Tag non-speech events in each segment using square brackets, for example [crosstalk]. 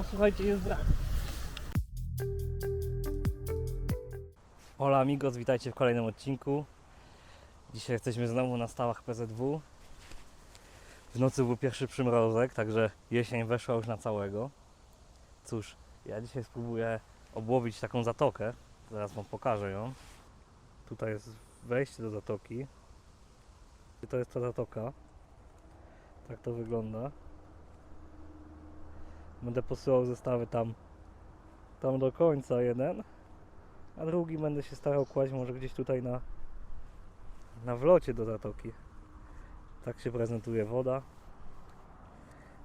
bo słuchajcie, jest brak. Hola amigos, witajcie w kolejnym odcinku. Dzisiaj jesteśmy znowu na stałach PZW. W nocy był pierwszy przymrozek, także jesień weszła już na całego. Cóż, ja dzisiaj spróbuję obłowić taką zatokę. Zaraz Wam pokażę ją. Tutaj jest wejście do zatoki. I to jest ta zatoka. Tak to wygląda. Będę posyłał zestawy tam, tam do końca jeden, a drugi będę się starał kłaść może gdzieś tutaj na, na wlocie do zatoki. Tak się prezentuje woda.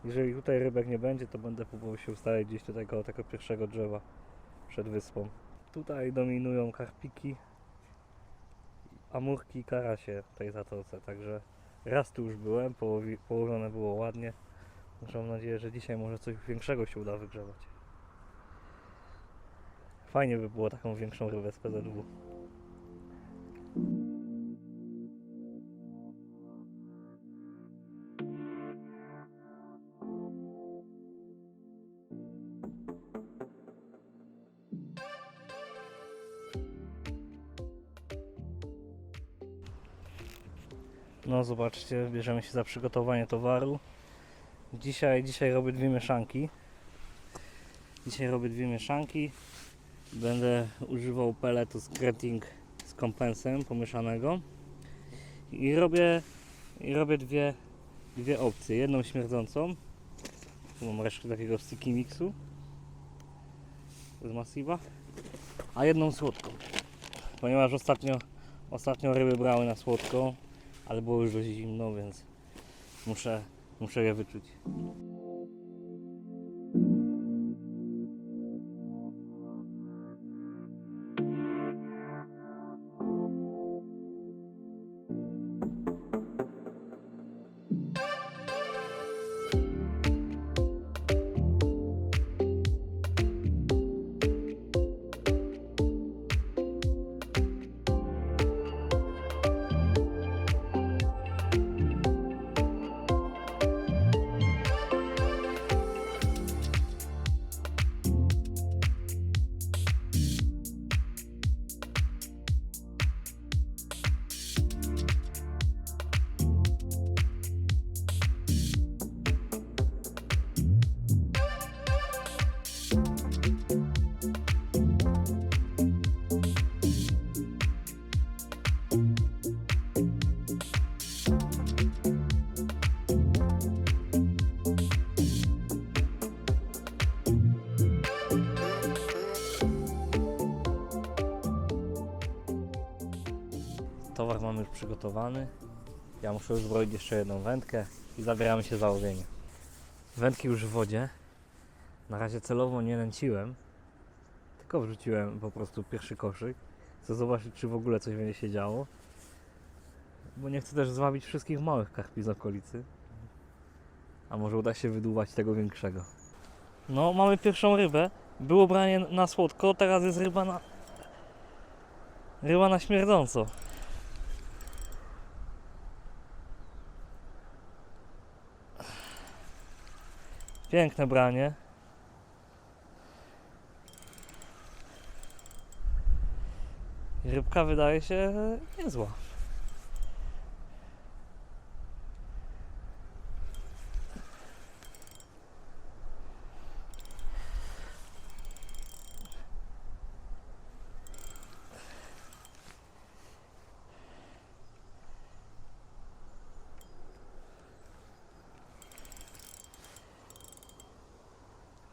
Jeżeli tutaj rybek nie będzie, to będę próbował się ustawić gdzieś tutaj koło tego pierwszego drzewa przed wyspą. Tutaj dominują karpiki, amurki i karasie w tej zatoce, także raz tu już byłem, połowi, połowione było ładnie. Także mam nadzieję, że dzisiaj może coś większego się uda wygrzebać. Fajnie by było taką większą rybę z PZW. No zobaczcie, bierzemy się za przygotowanie towaru. Dzisiaj, dzisiaj robię dwie mieszanki. Dzisiaj robię dwie mieszanki. Będę używał peletu Skretting z kompensem pomieszanego. I robię, i robię dwie, dwie opcje. Jedną śmierdzącą. Tu mam resztę takiego sticky mixu z Massiva. A jedną słodką. Ponieważ ostatnio, ostatnio ryby brały na słodką, ale było już dość zimno, więc muszę, muszę je wyczuć. Przygotowany. Ja muszę uzbroić jeszcze jedną wędkę i zabieramy się za łowienie. Wędki już w wodzie. Na razie celowo nie nęciłem, tylko wrzuciłem po prostu pierwszy koszyk. Chcę zobaczyć, czy w ogóle coś będzie się działo. Bo nie chcę też zwabić wszystkich małych karpi z okolicy. A może uda się wydłuwać tego większego. No, mamy pierwszą rybę. Było branie na słodko, teraz jest ryba na... Ryba na śmierdząco. Piękne branie. Rybka wydaje się niezła.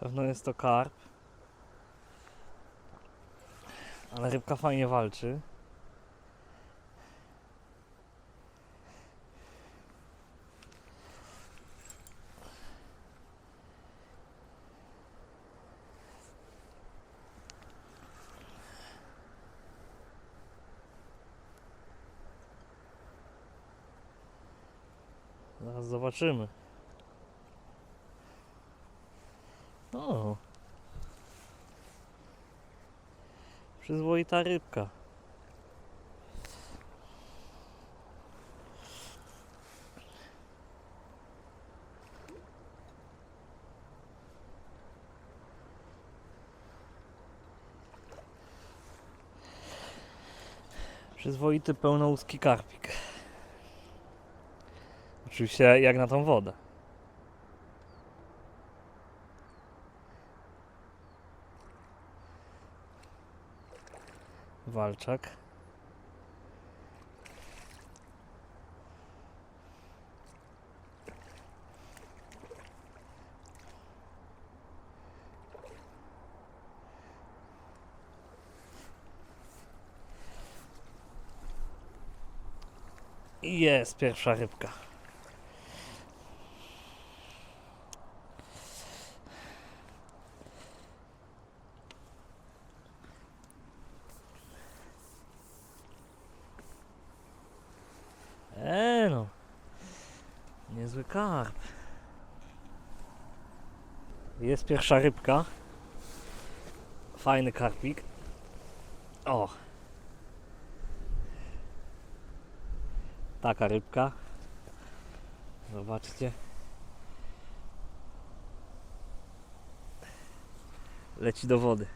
Pewno jest to karp. Ale rybka fajnie walczy. Zobaczymy. Przyzwoita rybka. Przyzwoity pełnołuski karpik. Oczywiście jak na tą wodę. Walczak. Jest pierwsza rybka. Eee no. Niezły karp. Jest pierwsza rybka. Fajny karpik. O. Taka rybka. Zobaczcie. Leci do wody.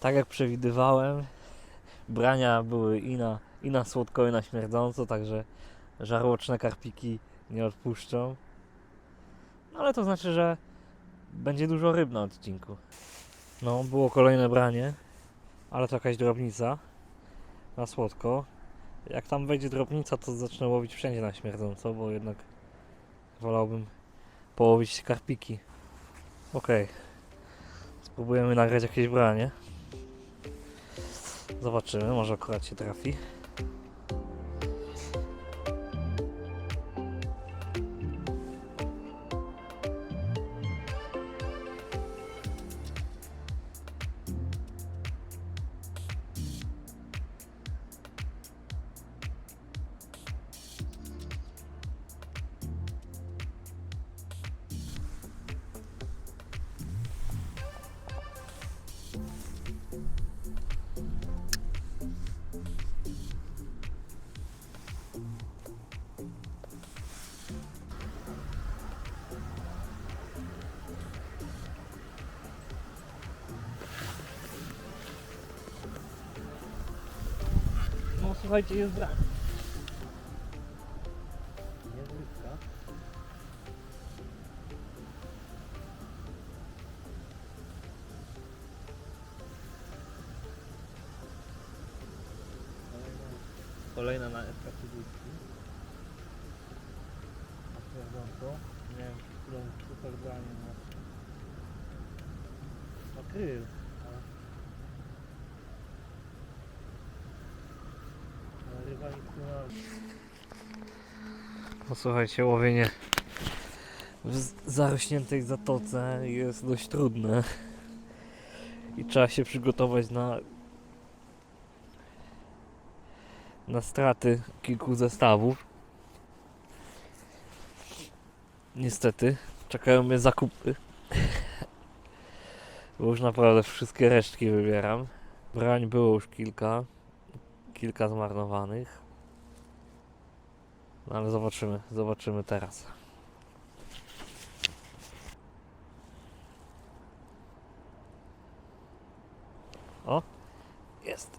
Tak jak przewidywałem, brania były i na, i na słodko, i na śmierdząco, także żarłoczne karpiki nie odpuszczą. No ale to znaczy, że będzie dużo ryb na odcinku. No, było kolejne branie, ale to jakaś drobnica na słodko. Jak tam wejdzie drobnica, to zacznę łowić wszędzie na śmierdząco, bo jednak wolałbym połowić karpiki. Okej. Spróbujemy nagrać jakieś branie. Zobaczymy, może akurat się trafi. Słuchajcie, jest brak. Kolejna na FK30. A pierdolko. Nie wiem, którą super branie ma. Ma kryl. ale- ale ryba nic nie ma. No słuchajcie, łowienie w zarośniętej zatoce jest dość trudne. I trzeba się przygotować na na straty kilku zestawów. Niestety, czekają mnie zakupy. Bo już naprawdę wszystkie resztki wybieram. Brań było już kilka. Kilka zmarnowanych. No ale zobaczymy, zobaczymy teraz. O! Jest.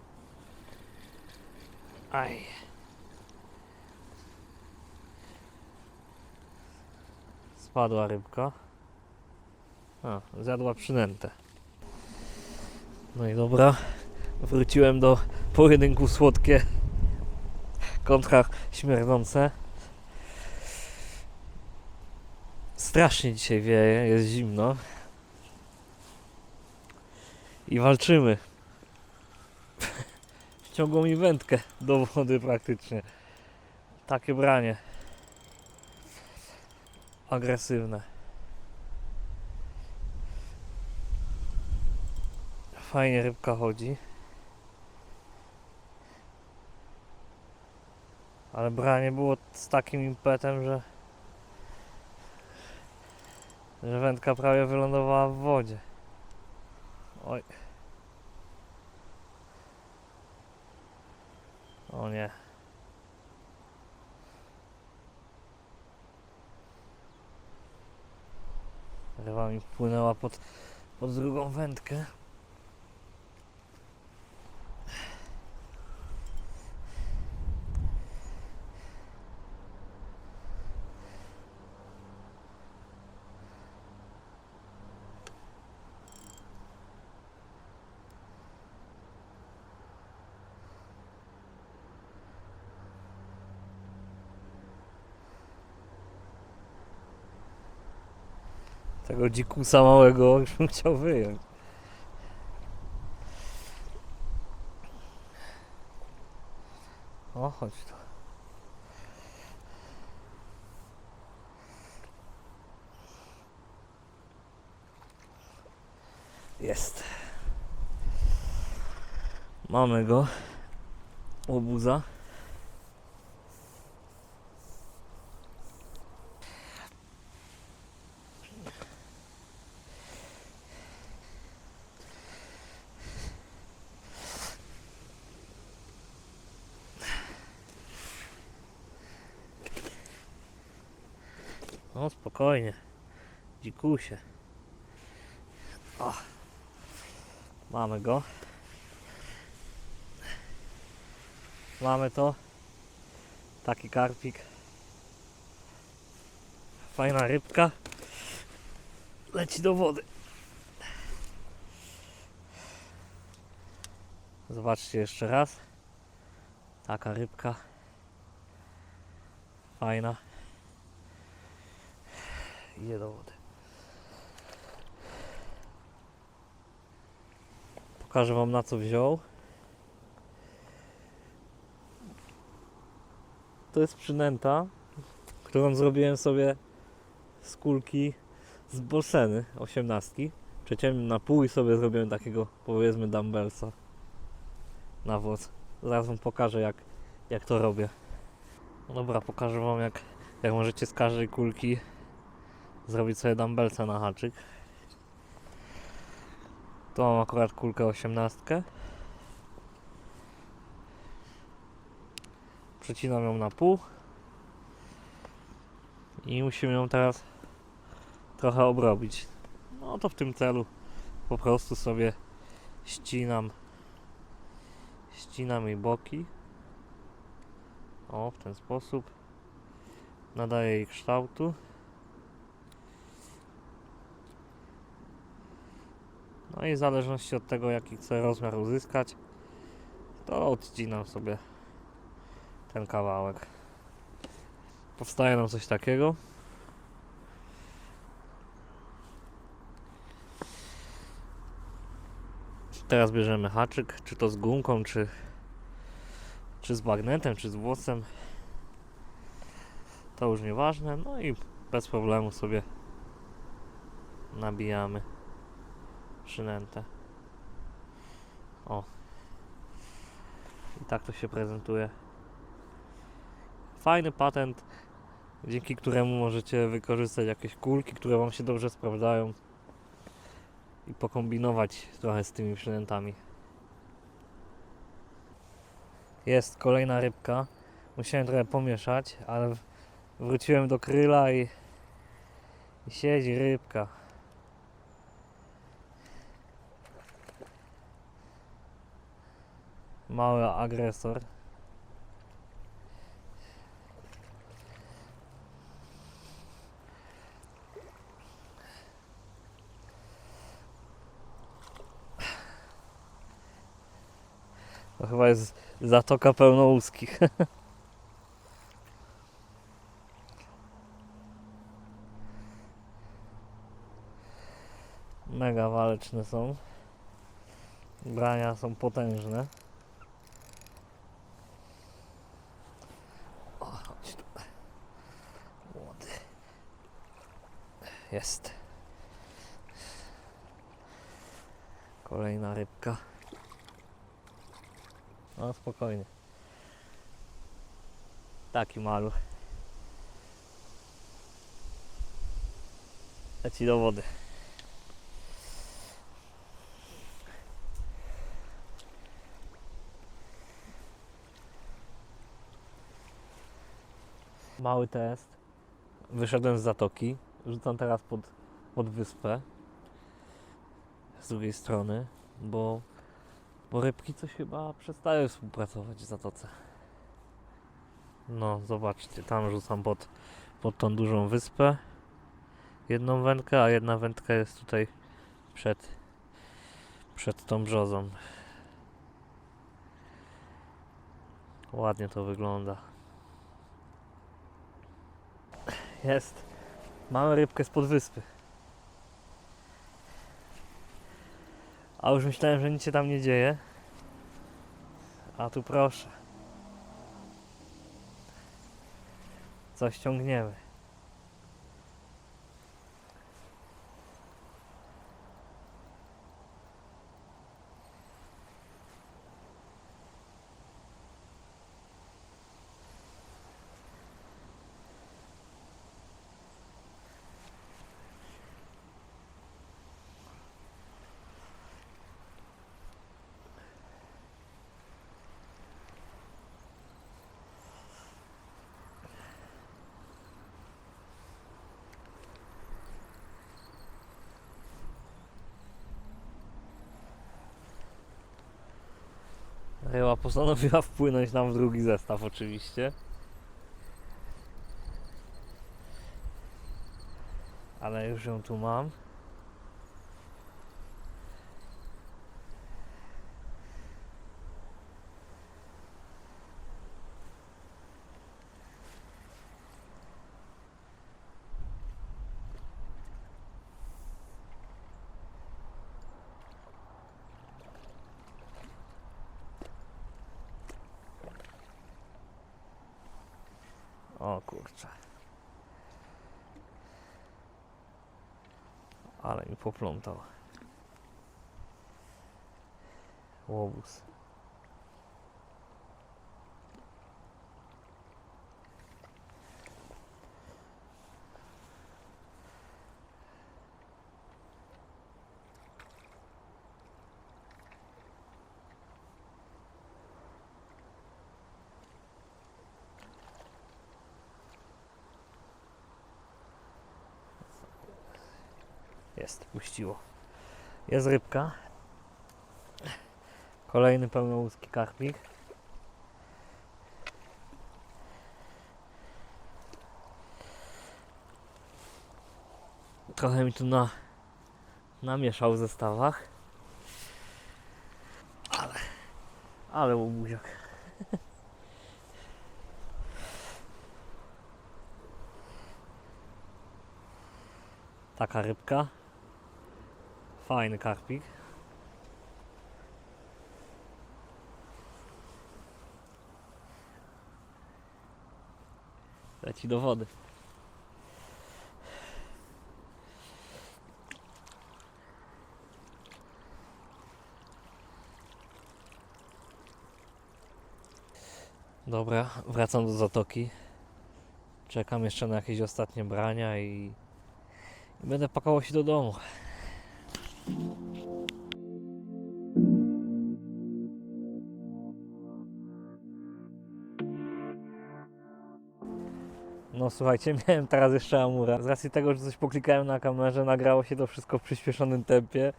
Aj. Spadła rybka. A, zjadła przynętę. No i dobra. Wróciłem do pojedynku słodkie kontra śmierdzące. Strasznie dzisiaj wieje, jest zimno. I walczymy. [laughs] Ściągło mi wędkę do wody praktycznie. Takie branie. Agresywne. Fajnie rybka chodzi. Ale branie było z takim impetem, że że wędka prawie wylądowała w wodzie. Oj. O nie. Ryba mi wpłynęła pod, pod drugą wędkę. Tego dzikusa małego [laughs] już bym chciał wyjąć. O, chodź tu. Jest. Mamy go. Łobuza. No spokojnie. Dzikusie. O. Mamy go. Mamy to. Taki karpik. Fajna rybka. Leci do wody. Zobaczcie jeszcze raz. Taka rybka. Fajna. Idzie do wody. Pokażę Wam na co wziął. To jest przynęta, którą zrobiłem sobie z kulki z bolseny 18. Przeciąłem na pół i sobie zrobiłem takiego powiedzmy dumbbellsa na włos. Zaraz Wam pokażę jak, jak to robię. No dobra, pokażę Wam jak, jak możecie z każdej kulki zrobić sobie dumbbellsa na haczyk. Tu mam akurat kulkę 18. Przecinam ją na pół. I musimy ją teraz trochę obrobić. No to w tym celu po prostu sobie ścinam ścinam jej boki. O, w ten sposób. Nadaję jej kształtu. No i w zależności od tego jaki chcę rozmiar uzyskać, to odcinam sobie ten kawałek. Powstaje nam coś takiego. Teraz bierzemy haczyk, czy to z gumką, czy, czy z bagnetem, czy z włosem. To już nieważne. No i bez problemu sobie nabijamy przynętę. O. I tak to się prezentuje. Fajny patent, dzięki któremu możecie wykorzystać jakieś kulki, które Wam się dobrze sprawdzają i pokombinować trochę z tymi przynętami. Jest kolejna rybka. Musiałem trochę pomieszać, ale wróciłem do kryla i, i siedzi rybka. Mały agresor. To chyba jest zatoka pełnouskich. [laughs] Mega waleczne są. Brania są potężne. O, chodź tu. Młody. Jest. Kolejna rybka. No spokojnie. Taki maluch. Leci do wody. Mały test. Wyszedłem z zatoki. Rzucam teraz pod, pod wyspę. Z drugiej strony, bo bo rybki coś chyba przestają współpracować w zatoce. No, zobaczcie, tam rzucam pod, pod tą dużą wyspę jedną wędkę, a jedna wędka jest tutaj przed, przed tą brzozą. Ładnie to wygląda. Jest. Mamy rybkę z podwyspy. A już myślałem, że nic się tam nie dzieje. A tu proszę. Coś ciągniemy. Ryła postanowiła [laughs] wpłynąć nam w drugi zestaw oczywiście. Ale już ją tu mam. O kurczę. Ale mi poplątał. Łobuz. Jest, puściło. Jest rybka. Kolejny pełnołuski karpik. Trochę mi tu na, namieszał w zestawach. Ale, ale łobuziak. [laughs] Taka rybka. Fajny karpik. Leci do wody. Dobra, wracam do zatoki. Czekam jeszcze na jakieś ostatnie brania i, i będę pakował się do domu. No słuchajcie, [laughs] miałem teraz jeszcze Amura. Z racji tego, że coś poklikałem na kamerze, nagrało się to wszystko w przyspieszonym tempie.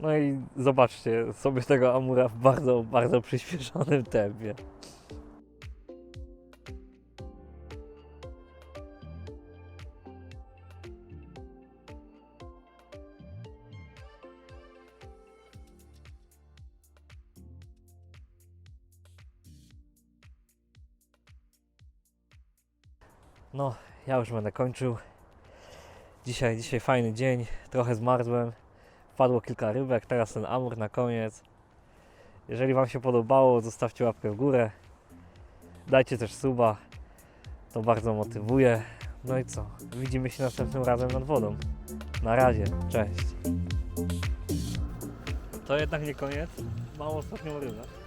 No i zobaczcie sobie tego Amura w bardzo, bardzo przyspieszonym tempie. No, ja już będę kończył. Dzisiaj, dzisiaj fajny dzień, trochę zmarzłem. Wpadło kilka rybek, teraz ten amur na koniec. Jeżeli Wam się podobało, zostawcie łapkę w górę. Dajcie też suba, to bardzo motywuje. No i co? Widzimy się następnym razem nad wodą. Na razie, cześć. To jednak nie koniec. Mam ostatnią rybę.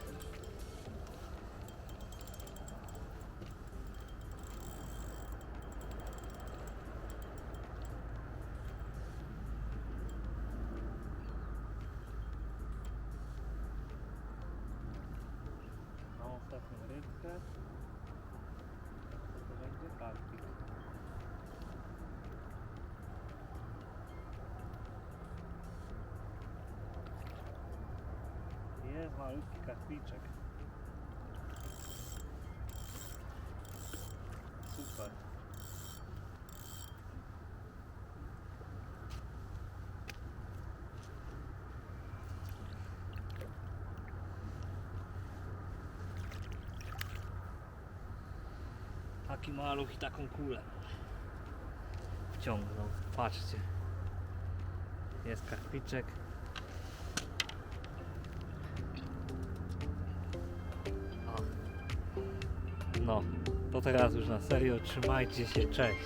taki maluch i taką kulę wciągnął. Patrzcie. Jest karpiczek. No, to teraz już na serio. Trzymajcie się. Cześć.